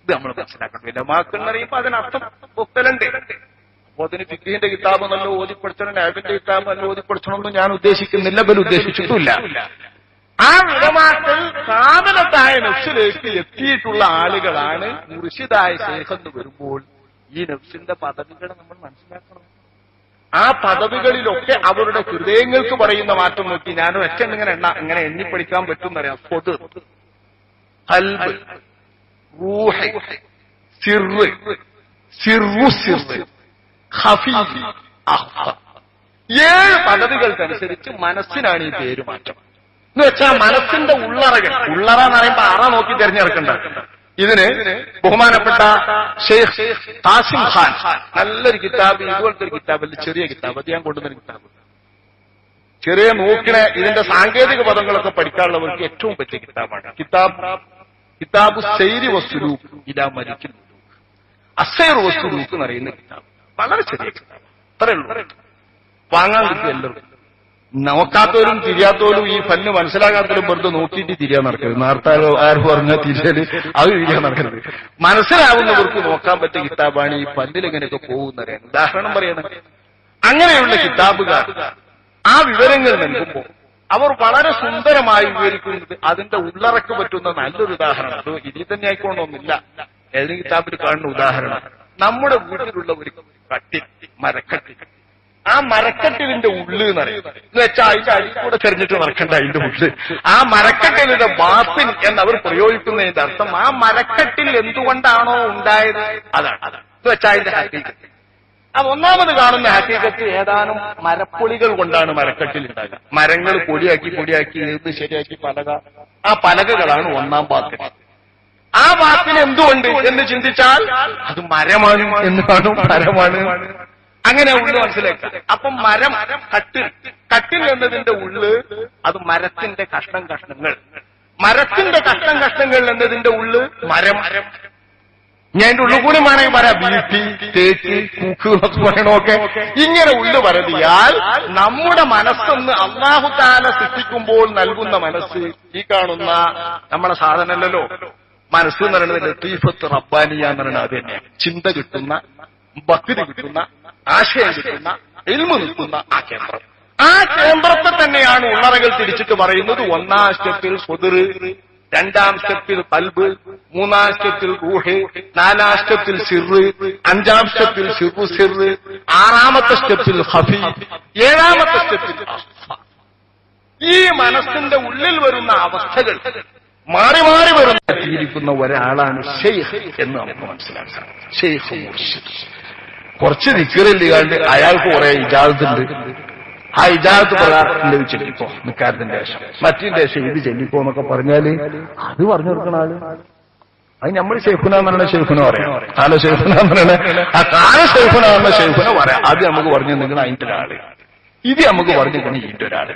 Speaker 1: ഇത് നമ്മൾ മനസ്സിലാക്കണം. വിലമാക്കൾ എന്ന് പറയുമ്പോൾ അതിനർത്ഥം ഒത്തലുണ്ട് അപ്പൊ അതിന് ഫിഗ്രീന്റെ കിതാബ് നല്ല ഓതിപ്പെടുത്തണം നാബിന്റെ കിതാബ് നല്ല ഓതിപ്പെടുത്തണമെന്ന് ഞാൻ ഉദ്ദേശിക്കുന്നില്ല ബൽ ഉദ്ദേശിച്ചിട്ടില്ല ആ വിടമാക്കൽ കാമിലത്തായ നഫ്സിലേക്ക് എത്തിയിട്ടുള്ള ആളുകളാണ് മുർഷിദായ ശേഖന്ന് എന്ന് വരുമ്പോൾ ഈ നഫ്സിന്റെ പദവികളെ നമ്മൾ മനസ്സിലാക്കണം. ആ പദവികളിലൊക്കെ അവരുടെ ഹൃദയങ്ങൾക്ക് പറയുന്ന മാറ്റം നോക്കി ഞാൻ ഒറ്റ ഇങ്ങനെ എണ്ണ ഇങ്ങനെ എണ്ണിപ്പടിക്കാൻ പറ്റും അറിയാം പൊത്. ഹൽബ് റൂഹ്. അഖ്ഫ ഏഴ് പദവികൾക്കനുസരിച്ച് മനസ്സിനാണ് ഈ പേര് മാറ്റം. എന്ന് വെച്ചാൽ മനസ്സിന്റെ ഉള്ളറകൾ. ഉള്ളറ എന്ന് പറയുമ്പോ അറ നോക്കി തിരഞ്ഞെടുക്കണ്ട. ഇതിന് ബഹുമാനപ്പെട്ട ഷെയ്ഖ് താസിം ഖാൻ. നല്ലൊരു കിതാബ് ഇതുപോലത്തെ ഒരു കിതാബ് അല്ല ചെറിയ കിതാബ്. അത് ഞാൻ കൊണ്ടുവന്നൊരു കിതാബ്. ചെറിയ മൂക്കിനെ ഇതിന്റെ സാങ്കേതിക പദങ്ങളൊക്കെ പഠിക്കാനുള്ളവർക്ക് ഏറ്റവും പറ്റിയ കിതാബാണ്. കിതാബ് കിതാബ് സൈരി വസ്തുരൂപ് ഇതാ മരിക്കുന്നു അസൈർ വസ്തുരൂപ് എന്ന് അറിയുന്ന കിതാബ്. വളരെ ചെറിയ കിതാബ്. അത്രയുള്ളൂ വാങ്ങാൻ കിട്ടും എല്ലാവർക്കും. നോക്കാത്തവരും തിരിയാത്തവരും ഈ ഫല്ല് മനസ്സിലാകാത്തവരും വെറുതെ നോക്കിയിട്ട് തിരിയാൻ നടക്കരുത്. നേർത്താലോ ആര് പറഞ്ഞാൽ തിരിച്ചാൽ അത് തിരിയാൻ നടക്കരുത്. മനസ്സിലാവുന്നവർക്ക് നോക്കാൻ പറ്റിയ കിതാബാണ് ഈ പല്ലിൽ എങ്ങനെയൊക്കെ പോകുന്നത്. ഉദാഹരണം പറയണം. അങ്ങനെയുള്ള കിതാബുകാർ ആ വിവരങ്ങൾ നൽകുമ്പോൾ അവർ വളരെ സുന്ദരമായി വിവരിക്കുന്നത് അതിന്റെ ഉള്ളറക്ക് പറ്റുന്ന നല്ലൊരു ഉദാഹരണം അത് ഇനി തന്നെ ആയിക്കൊണ്ടൊന്നുമില്ല. ഏതെങ്കിലും കിതാബിൽ കാണുന്ന ഉദാഹരണം. നമ്മുടെ വീട്ടിലുള്ള ഒരു കട്ടി മരക്കട്ടിൽ ആ മരക്കെട്ടിലിന്റെ ഉള്ളു എന്ന് പറയും വെച്ചാൽ അതിന്റെ അടി കൂടെ തെരഞ്ഞിട്ട് നടക്കണ്ട അതിന്റെ ഉള്ളു. ആ മരക്കട്ടിലിന്റെ എന്ന് എന്നവർ പ്രയോഗിക്കുന്നതിന്റെ അർത്ഥം ആ മരക്കെട്ടിൽ എന്തുകൊണ്ടാണോ ഉണ്ടായത്? അതാണ്. എന്ന് വെച്ചാൽ അതിന്റെ ഹക്കീക്കത്ത്. ആ ഒന്നാമത് കാണുന്ന ഹക്കീക്കത്ത് ഏതാനും മരപ്പൊളികൾ കൊണ്ടാണ് മരക്കെട്ടിൽ ഉണ്ടാകുക മരങ്ങൾ പൊടിയാക്കി പൊടിയാക്കി എഴുതി ശരിയാക്കി പലക. ആ പലകകളാണ് ഒന്നാം ബാത്തിന് ആ വാക്കിന് എന്തുകൊണ്ട് എന്ന് ചിന്തിച്ചാൽ അത് മരമാണ് എന്നാണ് മരമാണ്. അങ്ങനെ ഉള്ളു മനസ്സിലാക്കുക അപ്പൊ മരം കട്ടിൽ കട്ടിൽ എന്നതിന്റെ ഉള്ള് അത് മരത്തിന്റെ കഷ്ണം കഷ്ണങ്ങൾ. മരത്തിന്റെ കഷ്ണം കഷ്ണങ്ങൾ എന്നതിന്റെ ഉള്ള് മരം. ഞാൻ എന്റെ ഉള്ളു കൂടി വേണമെങ്കിൽ പറയാം ബീട്ടി തേക്ക് കൂക്ക് എന്നൊക്കെ പറയണമൊക്കെ ഇങ്ങനെ ഉള്ളു പരതിയാൽ നമ്മുടെ മനസ്സൊന്ന് അള്ളാഹുദാന സൃഷ്ടിക്കുമ്പോൾ നൽകുന്ന മനസ്സ് ഈ കാണുന്ന നമ്മളെ സാധനമല്ലല്ലോ. മനസ്സ് എന്ന് പറയുന്നത് ലത്തീഫത്ത് റബ്ബാനിയ എന്ന് പറയുന്നത് അത് ചിന്ത കിട്ടുന്ന ഭക്തി കിട്ടുന്ന ആശയം കിട്ടുന്ന എൽമു നിൽക്കുന്ന ആ കേന്ദ്രം. ആ കേന്ദ്രത്തെ തന്നെയാണ് ഉള്ളറകൾ തിരിച്ചിട്ട് പറയുന്നത്. ഒന്നാം സ്റ്റെപ്പിൽ സ്വതിർ രണ്ടാം സ്റ്റെപ്പിൽ പൽബ് മൂന്നാം സ്റ്റെപ്പിൽ റൂഹ് നാലാം സ്റ്റെപ്പിൽ സിറ് അഞ്ചാം സ്റ്റെപ്പിൽ സിറു സിറ് ആറാമത്തെ സ്റ്റെപ്പിൽ ഹഫി ഏഴാമത്തെ സ്റ്റെപ്പിൽ. ഈ മനസ്സിന്റെ ഉള്ളിൽ വരുന്ന അവസ്ഥകൾ മാറി മാറി വരുന്ന ജീവിക്കുന്ന ഒരാളാണ് ഷെയ്ഖ് എന്ന് നമുക്ക് മനസ്സിലാക്കാം. ഷെയ്ഖ് മുർഷിദ്. കുറച്ച് നിക്കറില്ലാണ്ട് അയാൾക്ക് കുറെ ഇജാദത്തുണ്ട്. ആ ഇജാദത്ത് പ്രകാരം ലഭിച്ചിട്ട് ഇപ്പോ നിക്കാരത്തിന്റെ ശേഷം. മറ്റേ ദേശം ഇത് ചെല്ലിപ്പോ എന്നൊക്കെ പറഞ്ഞാൽ അത് പറഞ്ഞു കൊടുക്കണ ആൾ. അത് നമ്മൾ ഷെയ്ഖുന എന്ന് പറയുന്ന ഷെയ്ഖുന പറയാം. എന്ന് പറയുന്ന ആ കാല ഷെയ്ഖുന എന്ന ഷെയ്ഖുന പറയാം. അത് നമുക്ക് പറഞ്ഞു നിൽക്കുന്ന അതിന്റെ ഒരാൾ. ഇത് നമുക്ക് പറഞ്ഞു നിൽക്കുന്ന ഇതിന്റെ ഒരാൾ.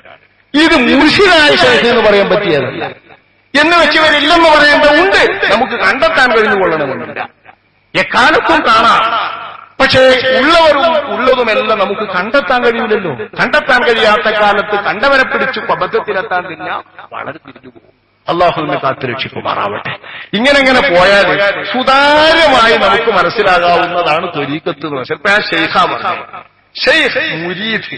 Speaker 1: ഇത് മുർഷിദായ ഷെയ്ഫ് എന്ന് പറയാൻ പറ്റിയതല്ല. എന്ന് വെച്ചവരില്ലെന്ന് പറയേണ്ട ഉണ്ട്. നമുക്ക് കണ്ടെത്താൻ കഴിഞ്ഞു കൊള്ളണമെന്നില്ല. എക്കാലത്തും കാണാം. പക്ഷേ ഉള്ളവരും ഉള്ളതുമെല്ലാം നമുക്ക് കണ്ടെത്താൻ കഴിയില്ലല്ലോ. കണ്ടെത്താൻ കഴിയാത്ത കാലത്ത് കണ്ടവരെ പിടിച്ചു അബദ്ധത്തിലെത്താൻ തന്നെ വളരെ തിരിഞ്ഞു പോകും. അള്ളാഹുവിനെ കാത്തുരക്ഷിക്കുമാറാവട്ടെ ഇങ്ങനെ ഇങ്ങനെ പോയാൽ സുതാര്യമായി നമുക്ക് മനസ്സിലാകാവുന്നതാണ് ത്വരീക്കത്ത് എന്ന് വെച്ചാൽ ഷെയ്ഖാ മുരീദ്.